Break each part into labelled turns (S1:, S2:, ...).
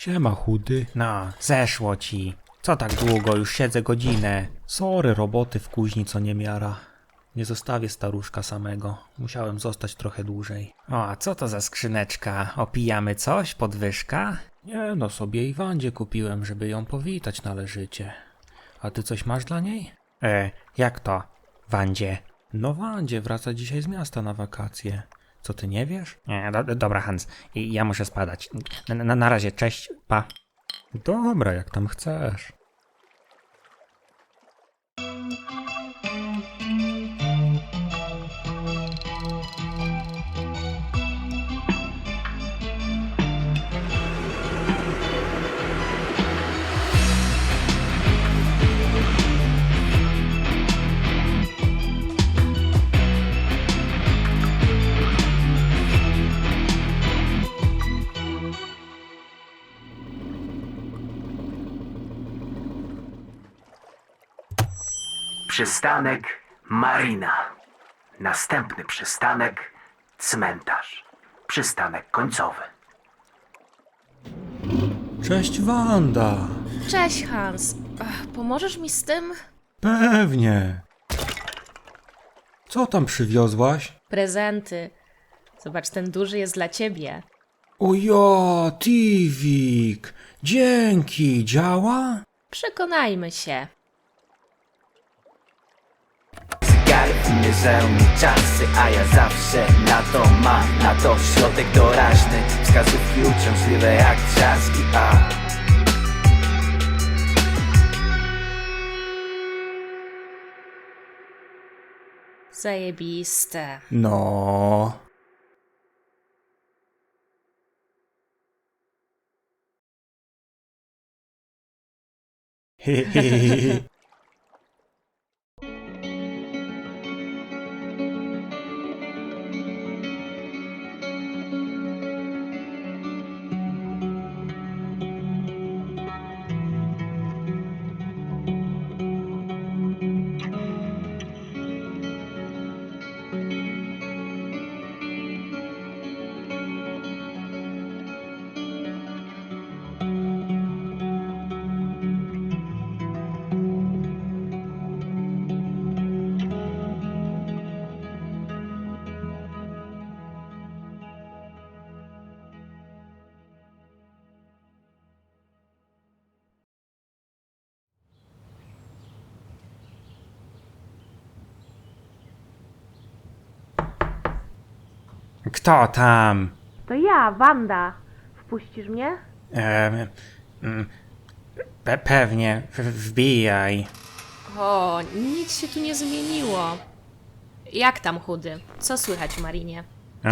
S1: Siema chudy. No, zeszło ci. Co tak długo? Już siedzę godzinę. Sorry, roboty w kuźni co nie miara. Nie zostawię staruszka samego. Musiałem zostać trochę dłużej. O, a co to za skrzyneczka? Opijamy coś? Podwyżka? Nie no, sobie i Wandzie kupiłem, żeby ją powitać należycie. A ty coś masz dla niej? E, jak to? Wandzie? No Wandzie wraca dzisiaj z miasta na wakacje. Co ty nie wiesz? Nie, do, dobra Hans, ja muszę spadać. Na, na, na razie, cześć, pa. Dobra, jak tam chcesz.
S2: Przystanek Marina. Następny przystanek cmentarz. Przystanek końcowy.
S1: Cześć Wanda.
S3: Cześć Hans. Ach, pomożesz mi z tym?
S1: Pewnie. Co tam przywiozłaś?
S3: Prezenty. Zobacz, ten duży jest dla ciebie.
S1: O ja, Tivik. Dzięki, działa?
S3: Przekonajmy się.
S4: Cygary wymierzają mi czasy, a ja zawsze na to mam Na to środek doraźny, wskazówki uciążliwe jak trzaski, a
S3: Zajebiste.
S1: No. Kto tam?
S3: To ja, Wanda. Wpuścisz mnie?
S1: Em, mm, pe pewnie, w- wbijaj.
S3: O, nic się tu nie zmieniło. Jak tam, chudy? Co słychać w Marinie?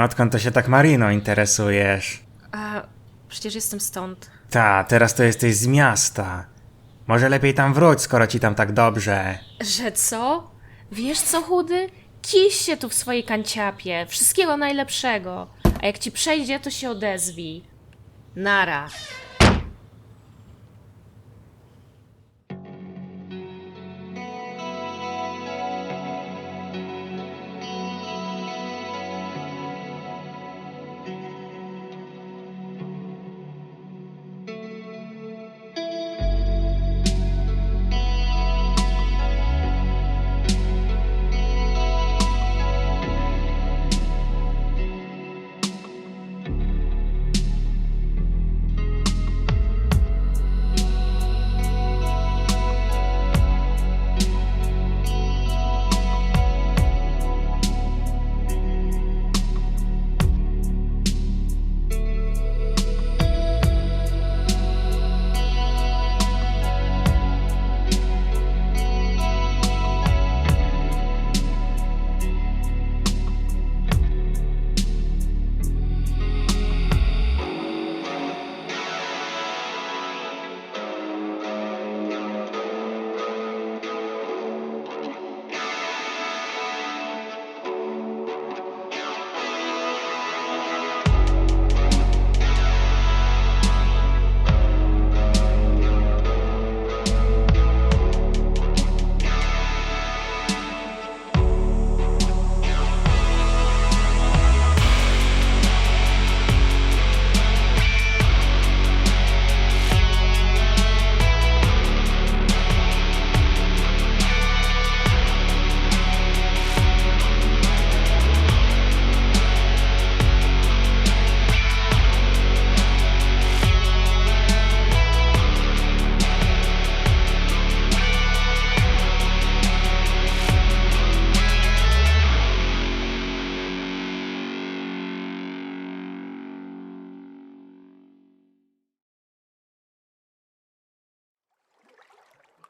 S1: Odkąd to się tak Marino interesujesz?
S3: A, przecież jestem stąd.
S1: Ta, teraz to jesteś z miasta. Może lepiej tam wróć, skoro ci tam tak dobrze.
S3: Że co? Wiesz co, chudy? Kiś się tu w swojej kanciapie. Wszystkiego najlepszego. A jak ci przejdzie, to się odezwij. Nara.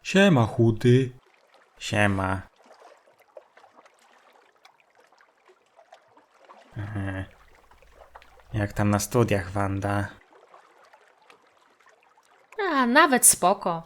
S1: Siema, chudy. Siema. Mhm. Jak tam na studiach, Wanda?
S3: A, nawet spoko.